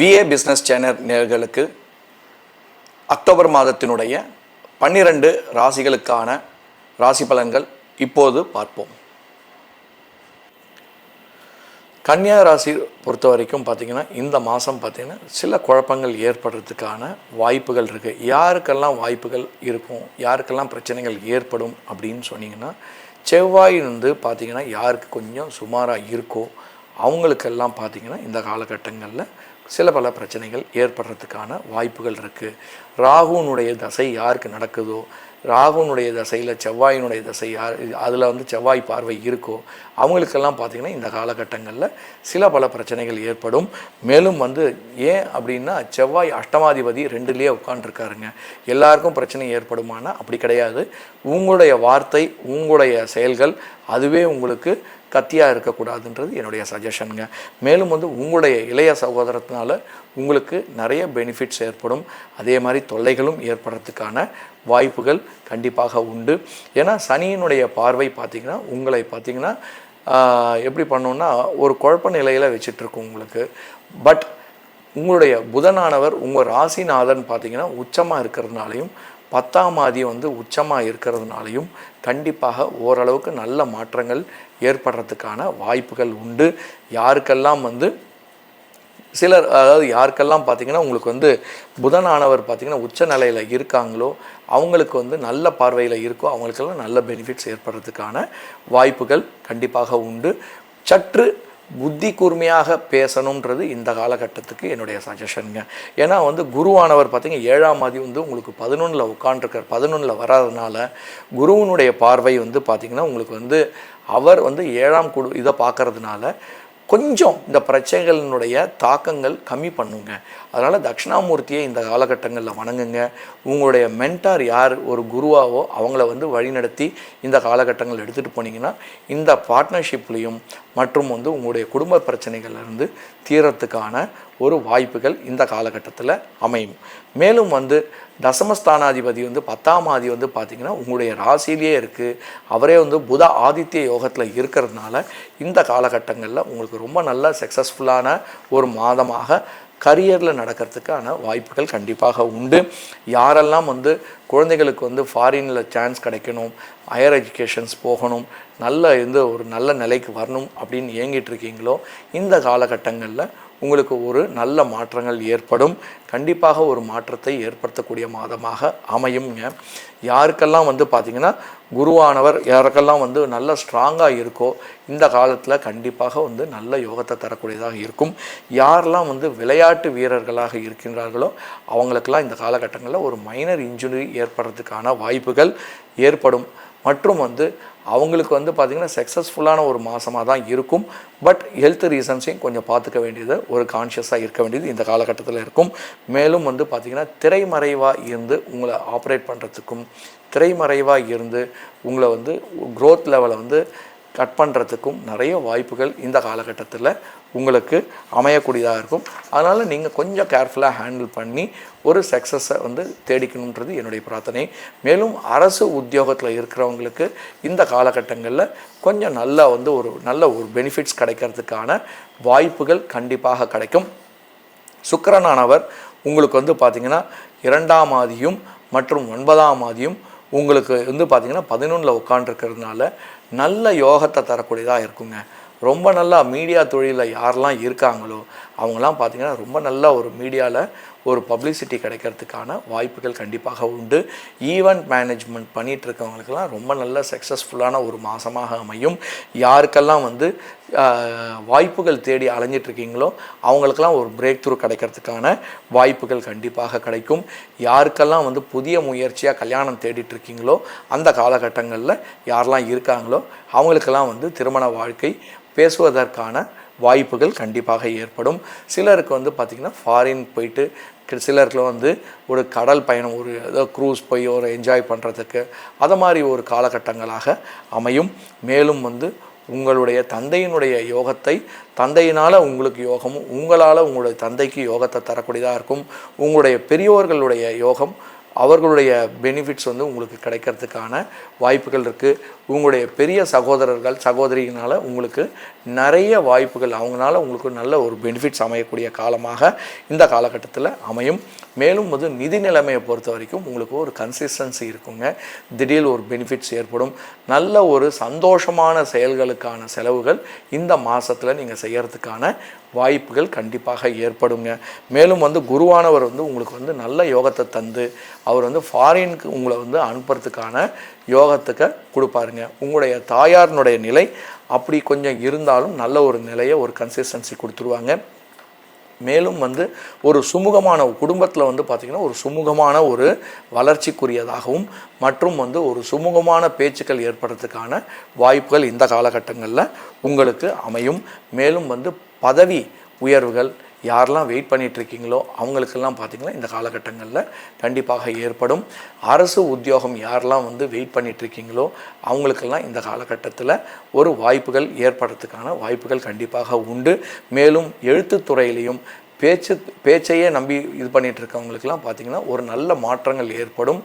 VA business channel நேர்களுக்கு October மாதத்தினுடைய பன்னிரண்டு ராசிகளுக்கான ராசி பலன்கள் இப்போது பார்ப்போம். கன்னியா ராசி பொறுத்த வரைக்கும் பார்த்தீங்கன்னா இந்த மாதம் பார்த்திங்கன்னா சில குழப்பங்கள் ஏற்படுறதுக்கான வாய்ப்புகள் இருக்குது யாருக்கெல்லாம் வாய்ப்புகள் இருக்கும்? யாருக்கெல்லாம் பிரச்சனைகள் ஏற்படும் அப்படின்னு சொன்னீங்கன்னா செவ்வாய் வந்து பார்த்திங்கன்னா யாருக்கு கொஞ்சம் சுமாராக இருக்கோ அவங்களுக்கெல்லாம் பார்த்தீங்கன்னா இந்த காலகட்டங்களில் சில பல பிரச்சனைகள் ஏற்படுறதுக்கான வாய்ப்புகள் இருக்குது ராகுனுடைய தசை யாருக்கு நடக்குதோ ராகுனுடைய தசையில் செவ்வாயினுடைய தசை யார் அதில் வந்து செவ்வாய் பார்வை இருக்கோ அவங்களுக்கெல்லாம் பார்த்திங்கன்னா இந்த காலகட்டங்களில் சில பல பிரச்சனைகள் ஏற்படும். மேலும் வந்து ஏன் அப்படின்னா செவ்வாய் அஷ்டமாதிபதி ரெண்டுலேயே உட்காண்ட்ருக்காருங்க எல்லாருக்கும் பிரச்சனை ஏற்படுமானா? அப்படி கிடையாது. உங்களுடைய வார்த்தை உங்களுடைய செயல்கள் அதுவே உங்களுக்கு கத்தியாக இருக்கக்கூடாதுன்றது என்னுடைய சஜஷனுங்க மேலும் வந்து உங்களுடைய இளைய சகோதரத்தினால உங்களுக்கு நிறைய பெனிஃபிட்ஸ் ஏற்படும். அதே மாதிரி தொல்லைகளும் ஏற்படுறதுக்கான வாய்ப்புகள் கண்டிப்பாக உண்டு. ஏன்னா சனியினுடைய பார்வை பார்த்திங்கன்னா உங்களை பார்த்திங்கன்னா எப்படி பண்ணோன்னா ஒரு குழப்ப நிலையில் வச்சிட்ருக்கும் உங்களுக்கு. பட் உங்களுடைய புதனானவர் உங்கள் ராசிநாதன் பார்த்திங்கன்னா உச்சமாக இருக்கிறதுனாலையும் பத்தாம் ஆதி வந்து உச்சமாக இருக்கிறதுனாலையும் கண்டிப்பாக ஓரளவுக்கு நல்ல மாற்றங்கள் ஏற்படுறதுக்கான வாய்ப்புகள் உண்டு. யாருக்கெல்லாம் வந்து சிலர் அதாவது யாருக்கெல்லாம் பார்த்தீங்கன்னா உங்களுக்கு வந்து புதனானவர் பார்த்தீங்கன்னா உச்ச நிலையில் இருக்காங்களோ அவங்களுக்கு வந்து நல்ல பார்வையில் இருக்கோ அவங்களுக்கெல்லாம் நல்ல பெனிஃபிட்ஸ் ஏற்படுறதுக்கான வாய்ப்புகள் கண்டிப்பாக உண்டு. சற்று புத்தி கூர்மையாக பேசணுன்றது இந்த காலகட்டத்துக்கு என்னுடைய சஜஷனுங்க ஏன்னா வந்து குருவானவர் பார்த்தீங்க ஏழாம் மதி வந்து உங்களுக்கு பதினொன்றில் உட்காண்டிருக்கார் பதினொன்றில் வராதனால குருவினுடைய பார்வை வந்து பார்த்திங்கன்னா உங்களுக்கு வந்து அவர் வந்து ஏழாம் குடு இதை பார்க்கறதுனால கொஞ்சம் இந்த பிரச்சனைகளினுடைய தாக்கங்கள் கம்மி பண்ணுங்க. அதனால் தட்சிணாமூர்த்தியை இந்த காலகட்டங்களில் வணங்குங்க. உங்களுடைய மென்டார் யார் ஒரு குருவாவோ அவங்கள வந்து வழிநடத்தி இந்த காலகட்டங்கள் எடுத்துகிட்டு போனீங்கன்னா இந்த பார்ட்னர்ஷிப்லேயும் மற்றும் வந்து உங்களுடைய குடும்ப பிரச்சனைகள்லேருந்து தீரத்துக்கான ஒரு வாய்ப்புகள் இந்த காலகட்டத்தில் அமையும். மேலும் வந்து தசமஸ்தானாதிபதி வந்து பத்தாம் ஆதி வந்து பார்த்திங்கன்னா உங்களுடைய ராசியிலேயே இருக்குது அவரே வந்து புத ஆதித்ய யோகத்தில் இருக்கிறதுனால இந்த காலகட்டங்களில் உங்களுக்கு ரொம்ப நல்ல சக்ஸஸ்ஃபுல்லான ஒரு மாதமாக கரியரில் நடக்கிறதுக்கான வாய்ப்புகள் கண்டிப்பாக உண்டு. யாரெல்லாம் வந்து குழந்தைகளுக்கு வந்து ஃபாரினில் சான்ஸ் கிடைக்கணும் ஹையர் எஜுகேஷன்ஸ் போகணும் நல்ல இந்த ஒரு நல்ல நிலைக்கு வரணும் அப்படின்னு ஏங்கிட்டு இருக்கீங்களோ இந்த காலகட்டங்களில் உங்களுக்கு ஒரு நல்ல மாற்றங்கள் ஏற்படும். கண்டிப்பாக ஒரு மாற்றத்தை ஏற்படுத்தக்கூடிய மாதமாக அமையுங்க யாருக்கெல்லாம் வந்து பார்த்திங்கன்னா குருவானவர் யாருக்கெல்லாம் வந்து நல்ல ஸ்ட்ராங்காக இருக்கோ இந்த காலத்தில் கண்டிப்பாக வந்து நல்ல யோகத்தை தரக்கூடியதாக இருக்கும். யாரெல்லாம் வந்து விளையாட்டு வீரர்களாக இருக்கின்றார்களோ அவங்களுக்கெல்லாம் இந்த காலகட்டங்களில் ஒரு மைனர் இன்ஜுரி ஏற்படுறதுக்கான வாய்ப்புகள் ஏற்படும். மற்றும் வந்து அவங்களுக்கு வந்து பார்த்திங்கன்னா சக்ஸஸ்ஃபுல்லான ஒரு மாதமாக தான் இருக்கும். பட் ஹெல்த் ரீசன்ஸையும் கொஞ்சம் பார்த்துக்க வேண்டியது ஒரு கான்ஷியஸாக இருக்க வேண்டியது இந்த காலகட்டத்தில் இருக்கும். மேலும் வந்து பார்த்திங்கன்னா திரைமறைவாக இருந்து உங்களை ஆப்ரேட் பண்ணுறதுக்கும் திரைமறைவாக இருந்து உங்களை வந்து க்ரோத் லெவலை வந்து கட் பண்ணுறதுக்கும் நிறைய வாய்ப்புகள் இந்த காலகட்டத்தில் உங்களுக்கு அமையக்கூடியதாக இருக்கும். அதனால் நீங்கள் கொஞ்சம் கேர்ஃபுல்லாக ஹேண்டில் பண்ணி ஒரு சக்ஸஸை வந்து தேடிக்கணுன்றது என்னுடைய பிரார்த்தனை. மேலும் அரசு உத்தியோகத்தில் இருக்கிறவங்களுக்கு இந்த காலகட்டங்களில் கொஞ்சம் நல்லா வந்து ஒரு நல்ல ஒரு பெனிஃபிட்ஸ் கிடைக்கிறதுக்கான வாய்ப்புகள் கண்டிப்பாக கிடைக்கும். சுக்கரனானவர் உங்களுக்கு வந்து பார்த்திங்கன்னா இரண்டாம் ஆதியும் மற்றும் ஒன்பதாம் ஆதியும் உங்களுக்கு வந்து பார்த்திங்கன்னா பதினொன்றில் உட்காண்டிருக்கிறதுனால நல்ல யோகத்தை தரக்கூடியதாக இருக்குங்க. ரொம்ப நல்லா மீடியா தொழிலில் யாரெல்லாம் இருக்காங்களோ அவங்களாம் பார்த்திங்கன்னா ரொம்ப நல்லா ஒரு மீடியாவில் ஒரு பப்ளிசிட்டி கிடைக்கிறதுக்கான வாய்ப்புகள் கண்டிப்பாக உண்டு. ஈவெண்ட் மேனேஜ்மெண்ட் பண்ணிகிட்டு இருக்கவங்களுக்கெல்லாம் ரொம்ப நல்ல சக்ஸஸ்ஃபுல்லான ஒரு மாதமாக அமையும். யாருக்கெல்லாம் வந்து வாய்ப்புகள் தேடி அலைஞ்சிட்டு இருக்கீங்களோ அவங்களுக்கெல்லாம் ஒரு பிரேக் த்ரூ கிடைக்கிறதுக்கான வாய்ப்புகள் கண்டிப்பாக கிடைக்கும். யாருக்கெல்லாம் வந்து புதிய முயற்சியாக கல்யாணம் தேடிட்டுருக்கீங்களோ அந்த காலகட்டங்களில் யாரெல்லாம் இருக்காங்களோ அவங்களுக்கெல்லாம் வந்து திருமண வாழ்க்கை பேசுவதற்கான வாய்ப்புகள் கண்டிப்பாக ஏற்படும். சிலருக்கு வந்து பார்த்திங்கன்னா ஃபாரின் போயிட்டு க- சிலருக்கு வந்து ஒரு கடல் பயணம் ஒரு ஏதோ க்ரூஸ் போய் ஒரு என்ஜாய் பண்ணுறதுக்கு அது மாதிரி ஒரு காலகட்டங்களாக அமையும். மேலும் வந்து உங்களுடைய தந்தையினுடைய யோகத்தை தந்தையினால் உங்களுக்கு யோகமும் உங்களால் உங்களுடைய தந்தைக்கு யோகத்தை தரக்கூடியதாக இருக்கும். உங்களுடைய பெரியோர்களுடைய யோகம் அவர்களுடைய பெனிஃபிட்ஸ் வந்து உங்களுக்கு கிடைக்கிறதுக்கான வாய்ப்புகள் இருக்குது உங்களுடைய பெரிய சகோதரர்கள் சகோதரிகளால் உங்களுக்கு நிறைய வாய்ப்புகள் அவங்களால உங்களுக்கு நல்ல ஒரு பெனிஃபிட்ஸ் அமையக்கூடிய காலமாக இந்த காலகட்டத்தில் அமையும். மேலும் வந்து நிதி நிலைமையை பொறுத்த வரைக்கும் உங்களுக்கு ஒரு கன்சிஸ்டன்சி இருக்குங்க. திடீர் ஒரு பெனிஃபிட்ஸ் ஏற்படும். நல்ல ஒரு சந்தோஷமான செயல்களுக்கான செலவுகள் இந்த மாதத்தில் நீங்கள் செய்கிறதுக்கான வாய்ப்புகள் கண்டிப்பாக ஏற்படுங்க. மேலும் வந்து குருவானவர் வந்து உங்களுக்கு வந்து நல்ல யோகத்தை தந்து அவர் வந்து ஃபாரினுக்கு உங்களை வந்து அனுப்புறதுக்கான யோகத்துக்கு கொடுப்பாருங்க. உங்களுடைய தாயாரினுடைய நிலை அப்படி கொஞ்சம் இருந்தாலும் நல்ல ஒரு நிலையை ஒரு கன்சிஸ்டன்சி கொடுத்துருவாங்க. மேலும் வந்து ஒரு சுமூகமான குடும்பத்தில் வந்து பார்த்திங்கன்னா ஒரு சுமூகமான ஒரு வளர்ச்சிக்குரியதாகவும் மற்றும் வந்து ஒரு சுமூகமான பேச்சுக்கள் ஏற்படுறதுக்கான வாய்ப்புகள் இந்த காலகட்டங்களில் உங்களுக்கு அமையும். மேலும் வந்து பதவி உயர்வுகள் யாரெல்லாம் வெயிட் பண்ணிட்டு இருக்கீங்களோ அவங்களுக்கெல்லாம் பார்த்திங்கன்னா இந்த காலகட்டங்களில் கண்டிப்பாக ஏற்படும். அரசு உத்தியோகம் யாரெல்லாம் வந்து வெயிட் பண்ணிட்டு இருக்கீங்களோ அவங்களுக்கெல்லாம் இந்த காலகட்டத்தில் ஒரு வாய்ப்புகள் ஏற்படுறதுக்கான வாய்ப்புகள் கண்டிப்பாக உண்டு. மேலும் எழுத்துத்துறையிலையும் பேச்சு பேச்சையே நம்பி இது பண்ணிகிட்டு இருக்கவங்களுக்கெல்லாம் பார்த்தீங்கன்னா ஒரு நல்ல மாற்றங்கள் ஏற்படும்.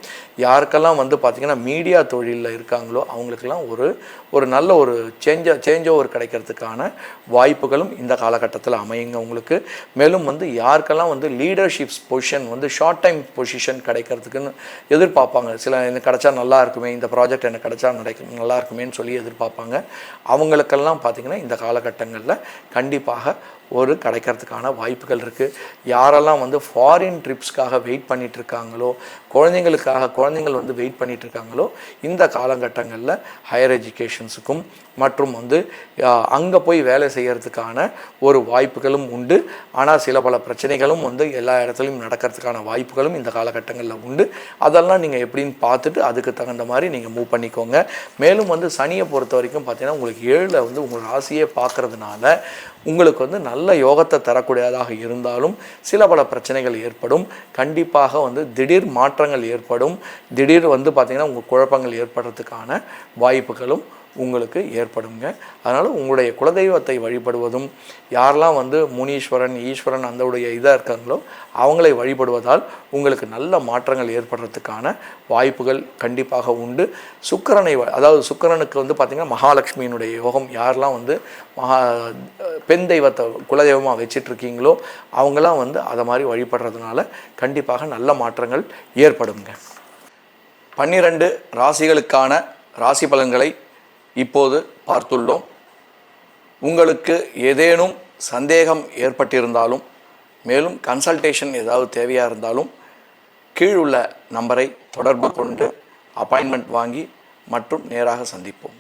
யாருக்கெல்லாம் வந்து பார்த்திங்கன்னா மீடியா தொழிலில் இருக்காங்களோ அவங்களுக்கெல்லாம் ஒரு ஒரு நல்ல ஒரு சேஞ்சாக சேஞ்ச் ஓவர் கிடைக்கிறதுக்கான வாய்ப்புகளும் இந்த காலகட்டத்தில் அமையுங்க உங்களுக்கு. மேலும் வந்து யாருக்கெல்லாம் வந்து லீடர்ஷிப்ஸ் பொசிஷன் வந்து ஷார்ட் டைம் பொசிஷன் கிடைக்கிறதுக்குன்னு எதிர்பார்ப்பாங்க. சில எனக்கு கிடைச்சா நல்லா இருக்குமே இந்த ப்ராஜெக்ட் எனக்கு கிடைச்சா நடக்கும் நல்லா இருக்குமேன்னு சொல்லி எதிர்பார்ப்பாங்க. அவங்களுக்கெல்லாம் பார்த்திங்கன்னா இந்த காலகட்டங்களில் கண்டிப்பாக ஒரு கிடைக்கிறதுக்கான வாய்ப்புகள் இருக்குது யாரெல்லாம் வந்து ஃபாரின் ட்ரிப்ஸ்க்காக வெயிட் பண்ணிகிட்ருக்காங்களோ குழந்தைங்களுக்காக குழந்தைங்கள் வந்து வெயிட் பண்ணிகிட்ருக்காங்களோ இந்த காலகட்டங்களில் ஹையர் எஜுகேஷன்ஸுக்கும் மற்றும் வந்து அங்கே போய் வேலை செய்கிறதுக்கான ஒரு வாய்ப்புகளும் உண்டு. ஆனால் சில பல பிரச்சனைகளும் வந்து எல்லா இடத்துலையும் நடக்கிறதுக்கான வாய்ப்புகளும் இந்த காலகட்டங்களில் உண்டு. அதெல்லாம் நீங்கள் எப்படின்னு பார்த்துட்டு அதுக்கு தகுந்த மாதிரி நீங்கள் மூவ் பண்ணிக்கோங்க. மேலும் வந்து சனியை பொறுத்த வரைக்கும் பார்த்தீங்கன்னா உங்களுக்கு ஏழில் வந்து உங்கள் ராசியே பார்க்குறதுனால உங்களுக்கு வந்து நல்ல யோகத்தை தரக்கூடியதாக இருந்தாலும் சில பல பிரச்சனைகள் ஏற்படும். கண்டிப்பாக வந்து திடீர் மாற்றங்கள் ஏற்படும். திடீர் வந்து பார்த்திங்கன்னா உங்கள் குழப்பங்கள் ஏற்படுறதுக்கான வாய்ப்புகளும் உங்களுக்கு ஏற்படுங்க. அதனால் உங்களுடைய குலதெய்வத்தை வழிபடுவதும் யாரெல்லாம் வந்து முனீஸ்வரன் ஈஸ்வரன் அந்தவுடைய இதாக இருக்காங்களோ அவங்களை வழிபடுவதால் உங்களுக்கு நல்ல மாற்றங்கள் ஏற்படுறதுக்கான வாய்ப்புகள் கண்டிப்பாக உண்டு. சுக்கிரனை வ- அதாவது சுக்கிரனுக்கு வந்து பார்த்திங்கன்னா மகாலட்சுமியினுடைய யோகம் யாரெல்லாம் வந்து மகா பெண் தெய்வத்தை குலதெய்வமாக வச்சிட்ருக்கீங்களோ அவங்களாம் வந்து அதை மாதிரி வழிபடுறதுனால கண்டிப்பாக நல்ல மாற்றங்கள் ஏற்படுங்க. பன்னிரண்டு ராசிகளுக்கான ராசி பலன்களை இப்போது பார்த்துள்ளோம். உங்களுக்கு ஏதேனும் சந்தேகம் ஏற்பட்டிருந்தாலும் மேலும் கன்சல்டேஷன் ஏதாவது தேவையாக இருந்தாலும் கீழுள்ள நம்பரை தொடர்பு கொண்டு அப்பாயின்மெண்ட் வாங்கி மற்றும் நேராக சந்திப்போம்.